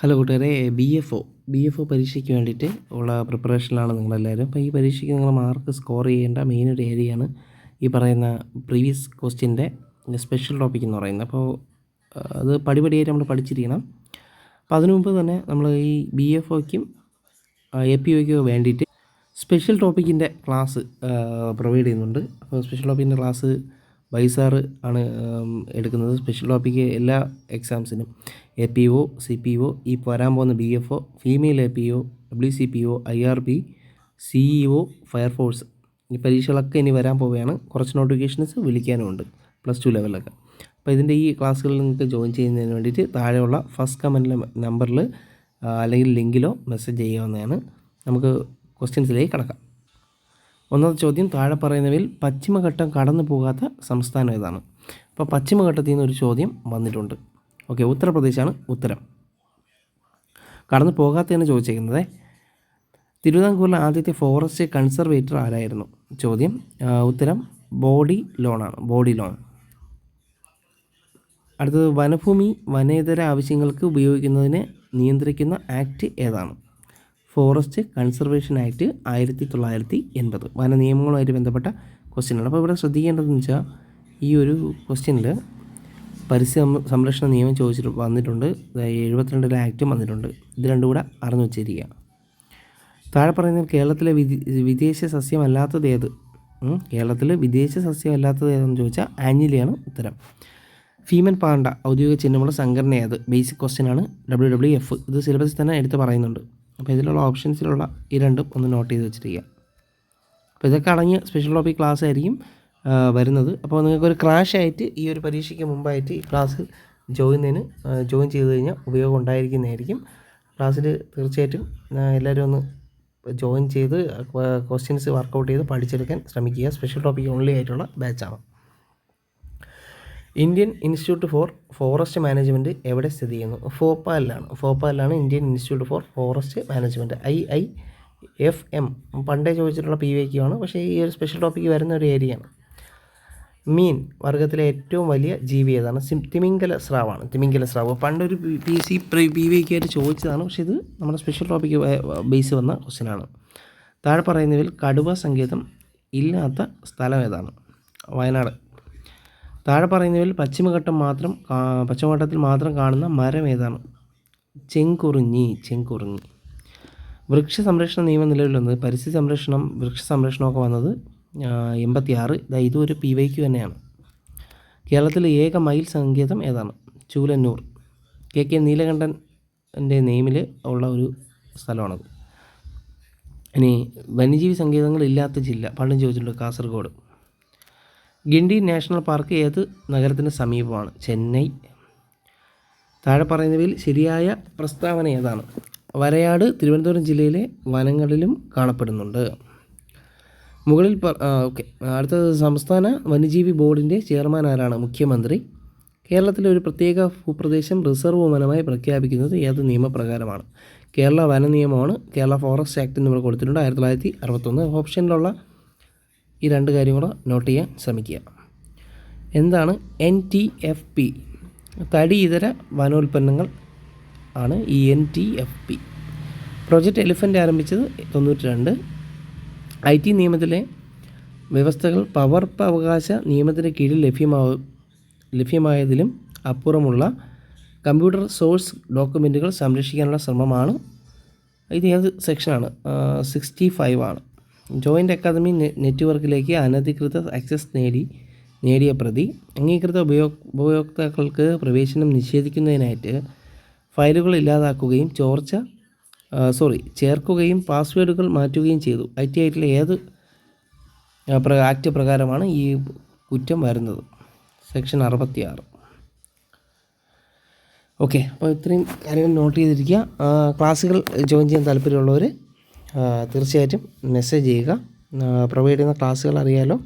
Hello കൂട്ടുകാരെ B F O B F O പരീക്ഷയ്ക്ക് വേണ്ടിയിട്ട് ഉള്ള പ്രിപ്പറേഷനിലാണ് നിങ്ങളെല്ലാവരും. അപ്പോൾ ഈ പരീക്ഷയ്ക്ക് നിങ്ങൾ മാർക്ക് സ്കോർ ചെയ്യേണ്ട മെയിൻ ഒരു ഏരിയയാണ് ഈ പറയുന്ന പ്രീവിയസ് ക്വസ്റ്റ്യന്റെ സ്പെഷ്യൽ ടോപ്പിക് എന്ന് പറയുന്നത്. അപ്പോൾ അത് പടിപടിയായിട്ട് നമ്മൾ പഠിച്ചിരിക്കണം. അപ്പോൾ അതിനു മുമ്പ് തന്നെ നമ്മൾ ഈ ബി എഫ് ഒക്കും എ പി ഒയ്ക്കോ വേണ്ടിയിട്ട് സ്പെഷ്യൽ ടോപ്പിക്കിന്റെ ക്ലാസ് പ്രൊവൈഡ് ചെയ്യുന്നുണ്ട്. അപ്പോൾ സ്പെഷ്യൽ ടോപ്പിക്കിന്റെ ക്ലാസ് ബൈസാറ് ആണ് എടുക്കുന്നത്. സ്പെഷ്യൽ ടോപ്പിക്ക് എല്ലാ എക്സാംസിനും A P O C P O ഈ വരാൻ പോകുന്ന B F O female A P O W C P O I R P C E O fire force ഈ പരീക്ഷകളൊക്കെ ഇനി വരാൻ പോവുകയാണ്. കുറച്ച് നോട്ടിഫിക്കേഷൻസ് വിളിക്കാനുമുണ്ട് പ്ലസ് ടു ലെവലൊക്കെ അപ്പോൾ ഇതിന്റെ ഈ ക്ലാസ്സുകളിൽ നിങ്ങൾക്ക് ജോയിൻ ചെയ്യുന്നതിന് വേണ്ടിയിട്ട് താഴെയുള്ള ഫസ്റ്റ് കമന്റിലെ നമ്പറിൽ അല്ലെങ്കിൽ ലിങ്കിലോ മെസ്സേജ് ചെയ്യാവുന്നതാണ്. നമുക്ക് ക്വസ്റ്റ്യൻസിലേക്ക് കടക്കാം. ഒന്നാമത്തെ ചോദ്യം താഴെ പറയുന്നവയിൽ പശ്ചിമഘട്ടം കടന്നു പോകാത്ത സംസ്ഥാനം ഏതാണ്? അപ്പോൾ പശ്ചിമഘട്ടത്തിൽ നിന്ന് ഒരു ചോദ്യം വന്നിട്ടുണ്ട്. ഓക്കെ ഉത്തർപ്രദേശാണ് ഉത്തരം. കടന്നു പോകാത്തതെന്ന് ചോദിച്ചേക്കുന്നത് തിരുവിതാംകൂറിലെ ആദ്യത്തെ ഫോറസ്റ്റ് കൺസർവേറ്റർ ആരായിരുന്നു? ചോദ്യം ഉത്തരം ബോഡി ലോണാണ് ബോഡി ലോൺ. അടുത്തത് വനഭൂമി വനേതര ആവശ്യങ്ങൾക്ക് ഉപയോഗിക്കുന്നതിനെ നിയന്ത്രിക്കുന്ന ആക്ട് ഏതാണ്? ഫോറസ്റ്റ് കൺസർവേഷൻ ആക്ട് ആയിരത്തി തൊള്ളായിരത്തി എൺപത്. വന നിയമങ്ങളുമായിട്ട് ബന്ധപ്പെട്ട ക്വസ്റ്റ്യനാണ്. അപ്പോൾ ഇവിടെ ശ്രദ്ധിക്കേണ്ടതെന്ന് വെച്ചാൽ ഈ ഒരു ക്വസ്റ്റ്യനിൽ പരിസ്ഥിതി സംരക്ഷണ നിയമം ചോദിച്ചിട്ട് വന്നിട്ടുണ്ട്. എഴുപത്തിരണ്ടിലെ ആക്റ്റും വന്നിട്ടുണ്ട്. ഇത് രണ്ടും കൂടെ അറിഞ്ഞു വെച്ചിരിക്കുക. താഴെ പറയുന്നത് കേരളത്തിലെ വിദേ വിദേശ സസ്യമല്ലാത്തത് ഏത്? കേരളത്തിൽ വിദേശ സസ്യമല്ലാത്തത് ഏതെന്ന് ചോദിച്ചാൽ ആഞ്ഞിലിയാണ് ഉത്തരം. ഫീമൻ പാണ്ട ഔദ്യോഗിക ചിഹ്നമുള്ള സംഘടന ഏത്? ബേസിക് ക്വസ്റ്റ്യൻ ആണ് ഡബ്ല്യു ഡബ്ല്യു എഫ്. ഇത് സിലബസിൽ തന്നെ എടുത്ത് പറയുന്നുണ്ട്. അപ്പോൾ ഇതിലുള്ള ഓപ്ഷൻസിലുള്ള ഈ രണ്ടും ഒന്ന് നോട്ട് ചെയ്ത് വെച്ചിരിക്കുക. അപ്പോൾ ഇതൊക്കെ അടങ്ങിയ സ്പെഷ്യൽ ടോപ്പിക് ക്ലാസ് ആയിരിക്കും വരുന്നത്. അപ്പോൾ നിങ്ങൾക്കൊരു ക്രാഷ് ആയിട്ട് ഈ ഒരു പരീക്ഷയ്ക്ക് മുമ്പായിട്ട് ഈ ക്ലാസ് ജോയിൻ ജോയിൻ ചെയ്ത് കഴിഞ്ഞാൽ ഉപയോഗം ഉണ്ടായിരിക്കുന്നതായിരിക്കും. ക്ലാസ്സിൽ തീർച്ചയായിട്ടും എല്ലാവരും ഒന്ന് ജോയിൻ ചെയ്ത് ക്വസ്റ്റ്യൻസ് വർക്കൗട്ട് ചെയ്ത് പഠിച്ചെടുക്കാൻ ശ്രമിക്കുക. സ്പെഷ്യൽ ടോപ്പിക് ഓൺലി ആയിട്ടുള്ള ബാച്ചാണ് Indian Institute for Forest Management എവിടെ സ്ഥിതി ചെയ്യുന്നു? ഭോപ്പാലിലാണ്. ഭോപ്പാലിലാണ് Indian Institute for Forest Management I I F M. പണ്ടേ ചോദിച്ചിട്ടുള്ള പി വൈ ആണ്. പക്ഷേ ഈ ഒരു സ്പെഷ്യൽ ടോപ്പിക്ക് വരുന്ന ഒരു ഏരിയയാണ് മീൻ വർഗത്തിലെ ഏറ്റവും വലിയ ജീവി ഏതാണ്? സിം തിമിംഗല സ്രാവാണ്. തിമിംഗല സ്രാവ്. പണ്ടൊരു പി സി പി വൈക്ക് ആയിട്ട് ചോദിച്ചതാണ്. പക്ഷേ ഇത് നമ്മുടെ സ്പെഷ്യൽ ടോപ്പിക്ക് ബേസ് വന്ന ക്വസ്റ്റ്യനാണ് താഴെ പറയുന്നതിൽ കടുവ സങ്കേതം ഇല്ലാത്ത സ്ഥലം ഏതാണ്? വയനാട്. താഴെ പറയുന്നവയിൽ പശ്ചിമഘട്ടം മാത്രം പശ്ചിമഘട്ടത്തിൽ മാത്രം കാണുന്ന മരം ഏതാണ്? ചെങ്കുറിഞ്ഞി ചെങ്കുറിഞ്ഞി. വൃക്ഷ സംരക്ഷണ നിയമം നിലവിൽ വന്നത് പരിസ്ഥിതി സംരക്ഷണം വൃക്ഷ സംരക്ഷണമൊക്കെ വന്നത് എൺപത്തി ആറ് ഇതും ഒരു പി വൈ ക്യു തന്നെയാണ്. കേരളത്തിലെ ഏക മയിൽ സങ്കേതം ഏതാണ്? ചൂലന്നൂർ. കെ കെ നീലകണ്ഠന്റെ നെയിമിൽ ഉള്ള ഒരു സ്ഥലമാണത്. ഇനി വന്യജീവി സങ്കേതങ്ങൾ ഇല്ലാത്ത ജില്ല. പണ്ടും ചോദിച്ചിട്ടുണ്ട് കാസർഗോഡ്. ഗിണ്ടി നാഷണൽ പാർക്ക് ഏത് നഗരത്തിന് സമീപമാണ്? ചെന്നൈ. താഴെ പറയുന്നവയിൽ ശരിയായ പ്രസ്താവന ഏതാണ്? വരയാട് തിരുവനന്തപുരം ജില്ലയിലെ വനങ്ങളിലും കാണപ്പെടുന്നുണ്ട്. മുകളിൽ ഓക്കെ. അടുത്തത് സംസ്ഥാന വന്യജീവി ബോർഡിന്റെ ചെയർമാൻ ആരാണ്? മുഖ്യമന്ത്രി. കേരളത്തിലെ ഒരു പ്രത്യേക ഭൂപ്രദേശം റിസർവ് വനമായി പ്രഖ്യാപിക്കുന്നത് ഏത് നിയമപ്രകാരമാണ്? കേരള വന നിയമമാണ് കേരള ഫോറസ്റ്റ് ആക്ട് എന്നിവ കൊടുത്തിട്ടുണ്ട്. ആയിരത്തി തൊള്ളായിരത്തി അറുപത്തൊന്ന്. ഓപ്ഷനിലുള്ള ഈ രണ്ട് കാര്യം കൂടെ നോട്ട് ചെയ്യാൻ ശ്രമിക്കുക. എന്താണ് എൻ ടി എഫ് പി തടി ഇതര വനോൽപ്പന്നങ്ങൾ ആണ് ഈ N T F P project elephant ആരംഭിച്ചത് തൊണ്ണൂറ്റി രണ്ട് ഐ ടി നിയമത്തിലെ വ്യവസ്ഥകൾ പകർപ്പ് അവകാശ നിയമത്തിന് കീഴിൽ ലഭ്യമാവ ലഭ്യമായതിലും അപ്പുറമുള്ള കമ്പ്യൂട്ടർ സോഴ്സ് ഡോക്യുമെന്റുകൾ സംരക്ഷിക്കാനുള്ള ശ്രമമാണ്. ഇത് ഏത് സെക്ഷനാണ് സിക്സ്റ്റി ഫൈവ് ആണ്. ജോയിന്റ് അക്കാദമി നെറ്റ്വർക്കിലേക്ക് അനധികൃത ആക്സസ് നേടി നേടിയ പ്രതി അംഗീകൃത ഉപയോ ഉപയോക്താക്കൾക്ക് പ്രവേശനം നിഷേധിക്കുന്നതിനായിട്ട് ഫയലുകൾ ഇല്ലാതാക്കുകയും ചോർച്ച സോറി ചേർക്കുകയും പാസ്വേഡുകൾ മാറ്റുകയും ചെയ്തു. ഐ ടി ഐറ്റിലെ ഏത് ആക്ട് പ്രകാരമാണ് ഈ കുറ്റം വരുന്നത്. സെക്ഷൻ അറുപത്തി ആറ് ഓക്കെ അപ്പോൾ ഇത്രയും കാര്യങ്ങൾ നോട്ട് ചെയ്തിരിക്കുക. ക്ലാസ്സുകൾ ജോയിൻ ചെയ്യാൻ താല്പര്യമുള്ളവർ തീർച്ചയായിട്ടും മെസ്സേജ് ചെയ്യുക. പ്രൊവൈഡ് ചെയ്യുന്ന ക്ലാസ്സുകൾ അറിയാലോ.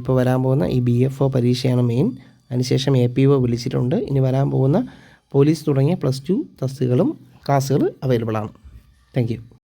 ഇപ്പോൾ വരാൻ പോകുന്ന ഈ ബി എഫ് ഒ പരീക്ഷയാണ് മെയിൻ അതിനുശേഷം എ പി ഒ വിളിച്ചിട്ടുണ്ട്. ഇനി വരാൻ പോകുന്ന പോലീസ് തുടങ്ങിയ പ്ലസ് ടു തസ്തികളും ക്ലാസ്സുകൾ അവൈലബിൾ ആണ്. താങ്ക്